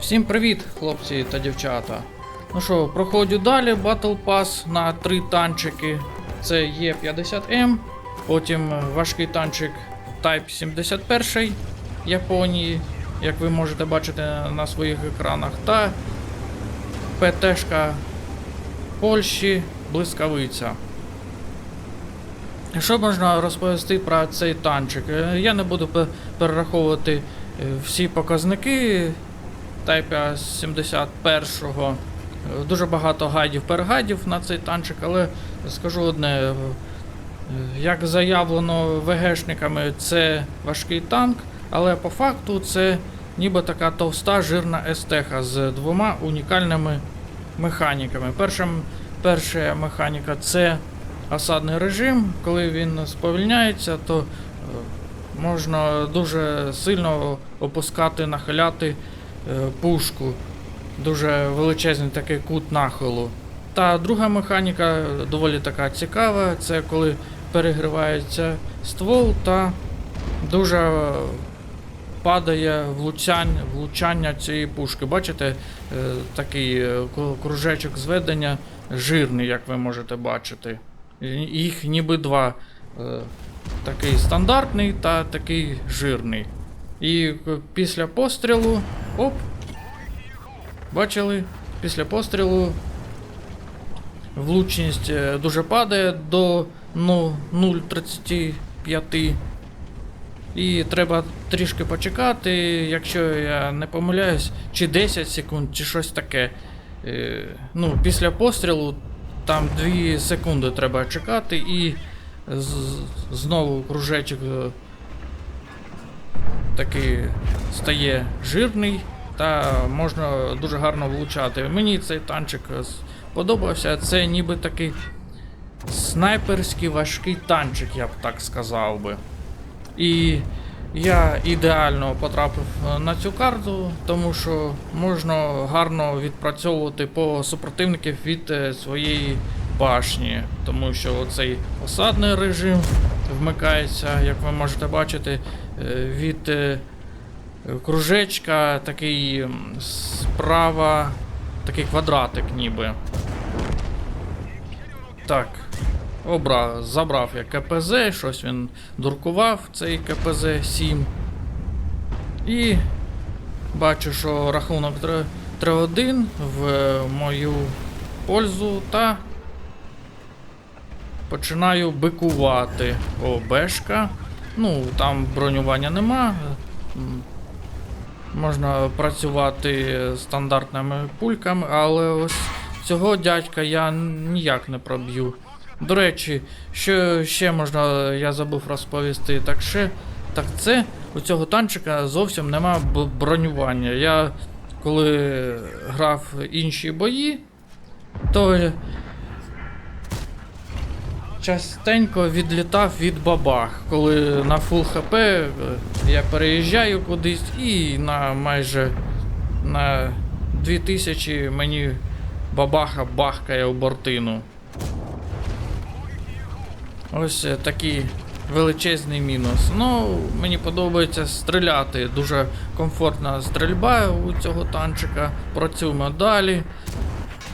Всім привіт, хлопці та дівчата. Ну що, проходжу далі Battle Pass на три танчики. Це Є50М, потім важкий танчик Type 71 Японії, як ви можете бачити на своїх екранах, та ПТшка Польщі Блискавиця. Що можна розповісти про цей танчик? Е, Я не буду перераховувати е, всі показники Type 71-го. Е, Дуже багато гайдів перегайдів на цей танчик, але скажу одне. Як заявлено ВГшниками, це важкий танк, але по факту це ніби така товста жирна естеха з двома унікальними механіками. Перша, перша механіка це осадний режим. Коли він сповільняється, то е, можна дуже сильно опускати, нахиляти пушку. Дуже величезний такий кут нахилу. Та друга механіка доволі така цікава. Це коли перегрівається ствол та дуже е, падає влучання, влучання цієї пушки. Бачите, е, такий е, кружечок зведення жирний, як ви можете бачити. Їх ніби два. Е, Такий стандартний та такий жирний. І е, після пострілу. Оп! Бачили? Після пострілу влучність е, дуже падає до ну, 0,35. І треба трішки почекати, якщо я не помиляюсь, чи 10 секунд, чи щось таке. Е, ну, після пострілу там 2 секунди треба чекати і знову кружечок такий стає жирний та можна дуже гарно влучати. Мені цей танчик сподобався. Це ніби такий снайперський важкий танчик, я б так сказав би. І я ідеально потрапив е, на цю карту, тому що можна гарно відпрацьовувати по супротивників від е, своєї башні, тому що цей осадний режим вмикається, як ви можете бачити, е, від е, кружечка такий справа, такий квадратик ніби. Так. Обрав, забрав я КПЗ, щось він дуркував, цей КПЗ 7. І бачу, що рахунок 3-1 в мою пользу та починаю бикувати. О, бешка. Ну, там бронювання нема. Можна працювати стандартними пульками, але ось цього дядька я ніяк не проб'ю. До речі, що ще можна, я забув розповісти, так ще, так це у цього танчика зовсім нема бронювання. Я коли грав інші бої, то частенько відлітав від бабах. Коли на фул хп е, я переїжджаю кудись і на майже на 2000 мені бабаха бахкає у бортину. Ось е, такий величезний мінус. Ну, мені подобається стріляти. Дуже комфортна стрільба у цього танчика. Працюємо далі.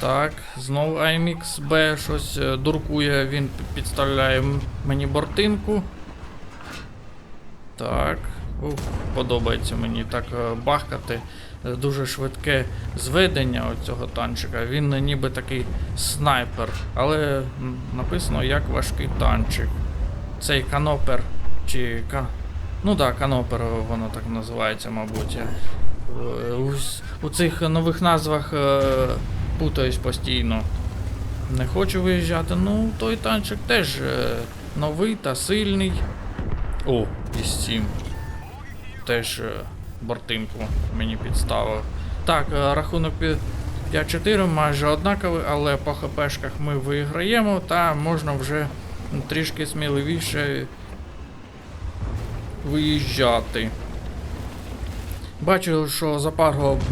Так, знову IMX B щось е, дуркує, він підставляє мені бортинку. Так. Ух, подобається мені так е, бахкати. Е, Дуже швидке зведення цього танчика. Він ніби такий снайпер, але написано як важкий танчик. Цей канопер чи ка. Ну так, да, канопер воно так називається, мабуть. У, у цих нових назвах путаюсь постійно. Не хочу виїжджати. Ну, той танчик теж е, новий та сильний. О, і 7 теж е, бортинку мені підставив. Так, е, рахунок пі- 5-4 майже однаковий, але по хпшках ми виграємо та можна вже трішки сміливіше виїжджати. Бачу, що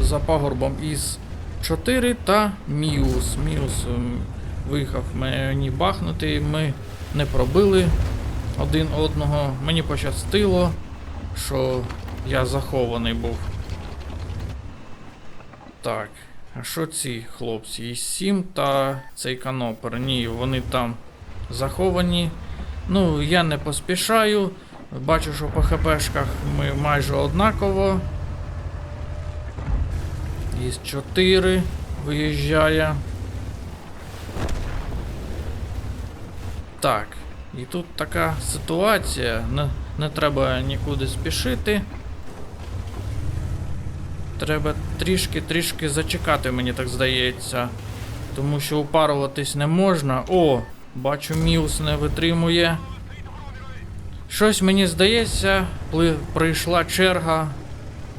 за пагорбом із 4 та Міус. Міус м, виїхав мені бахнути, ми не пробили один одного. Мені пощастило, що я захований був. Так, а що ці хлопці? І 7 та цей канопер. Ні, вони там заховані. Ну, я не поспішаю. Бачу, що по ХПшках ми майже однаково. Із 4 виїжджає. Так, і тут така ситуація. Не, не треба нікуди спішити. Треба трішки-трішки зачекати, мені так здається. Тому що упаруватись не можна. О, бачу, Міус не витримує. Щось мені здається, прийшла черга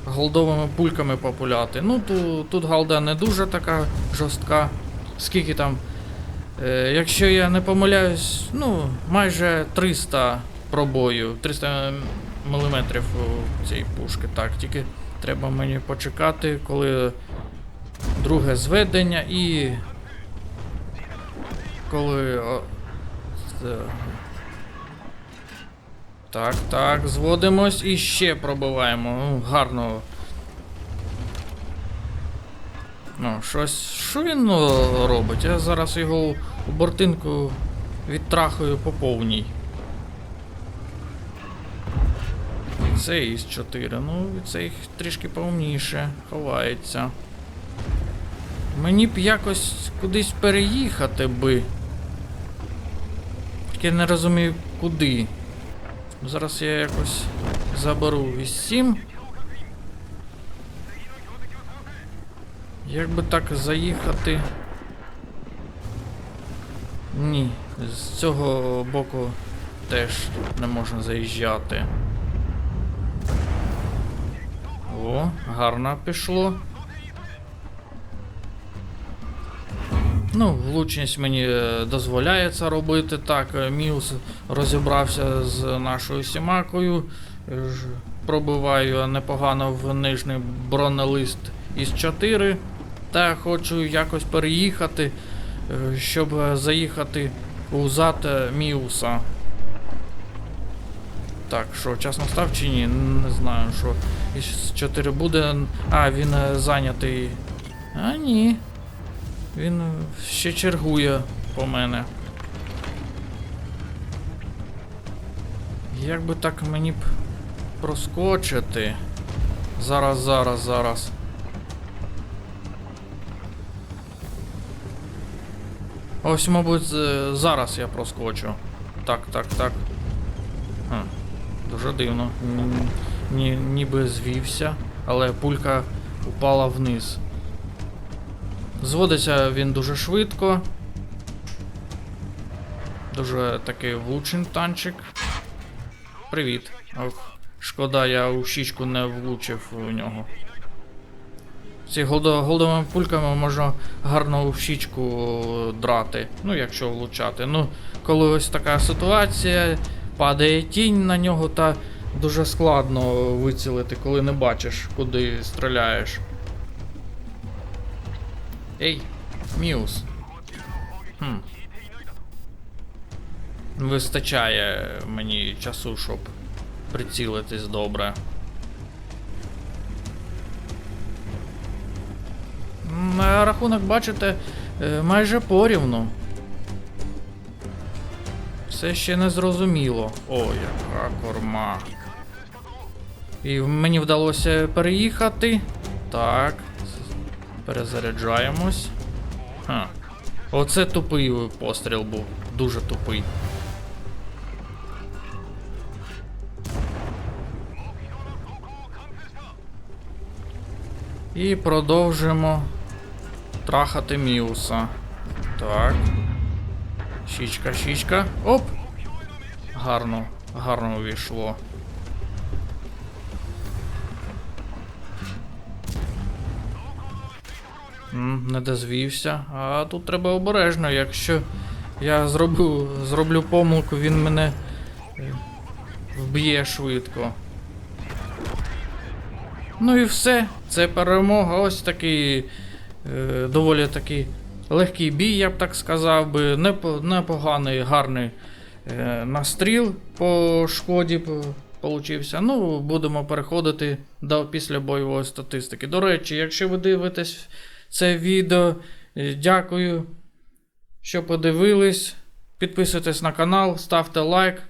голдовими пульками популяти. Ну, тут, тут галда не дуже така жорстка. Скільки там? Е, якщо я не помиляюсь, ну, майже 300 пробою, 300 мм у цій пушки. Так, тільки треба мені почекати, коли друге зведення і. Коли. О, це- так, так, зводимось і ще пробиваємо. Ну, гарно. Ну, щось. Що він ну, робить? Я зараз його у бортинку відтрахую по повній. Це із 4. Ну, цей трішки повніше ховається. Мені б якось кудись переїхати би. Тільки не розумію куди. Зараз я якось заберу із 7. Як би так заїхати? Ні, з цього боку теж не можна заїжджати. О, гарно пішло. Ну, влучність мені е, дозволяє це робити. Так, е, Міус розібрався з нашою сімакою. Е, Пробиваю непогано в нижній бронелист із 4. Та хочу якось переїхати, щоб заїхати у зад Міуса. Так, що, час настав чи ні? Не знаю, що із 4 буде. А, він зайнятий. А, ні. Він е, ще чергує по мене. Як би так мені б проскочити? Зараз, зараз, зараз. Ось, мабуть, з- зараз я проскочу. Так, так, так. Хм, дуже дивно. Ні, ніби звівся, але пулька упала вниз. Зводиться він дуже швидко. Дуже такий влучний танчик. Привіт. Ох, шкода, я у щічку не влучив у нього. Ці голдо- голдовими пульками можна гарно у щічку драти, ну якщо влучати. Ну, коли ось така ситуація, падає тінь на нього, та дуже складно вицілити, коли не бачиш, куди стріляєш. Ей, Міус. Хм. Вистачає мені часу, щоб прицілитись добре. М, а Рахунок, бачите, е, майже порівну. Все ще не зрозуміло. О, яка корма. І мені вдалося переїхати. Так. Перезаряджаємось. Ха. Оце тупий постріл був. Дуже тупий. І продовжимо трахати Міуса. Так. Щічка, щічка. Оп! Гарно, гарно увійшло. Не дозвівся. А тут треба обережно, якщо я зроблю, зроблю помилку, він мене е, вб'є швидко. Ну і все. Це перемога. Ось такий е, доволі такий легкий бій, я б так сказав би. Непоганий, гарний е, настріл по шкоді получився. Ну, будемо переходити до післябойової статистики. До речі, якщо ви дивитесь це відео, е, дякую, що подивились. Підписуйтесь на канал, ставте лайк.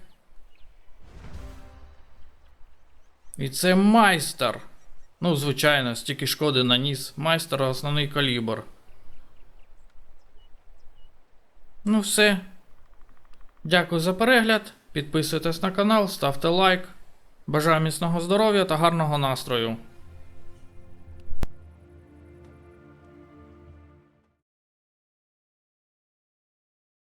І це майстер. Ну, звичайно, стільки шкоди наніс. Майстер основний калібр. Ну, все. Дякую за перегляд. Підписуйтесь на канал, ставте лайк. Бажаю міцного здоров'я та гарного настрою.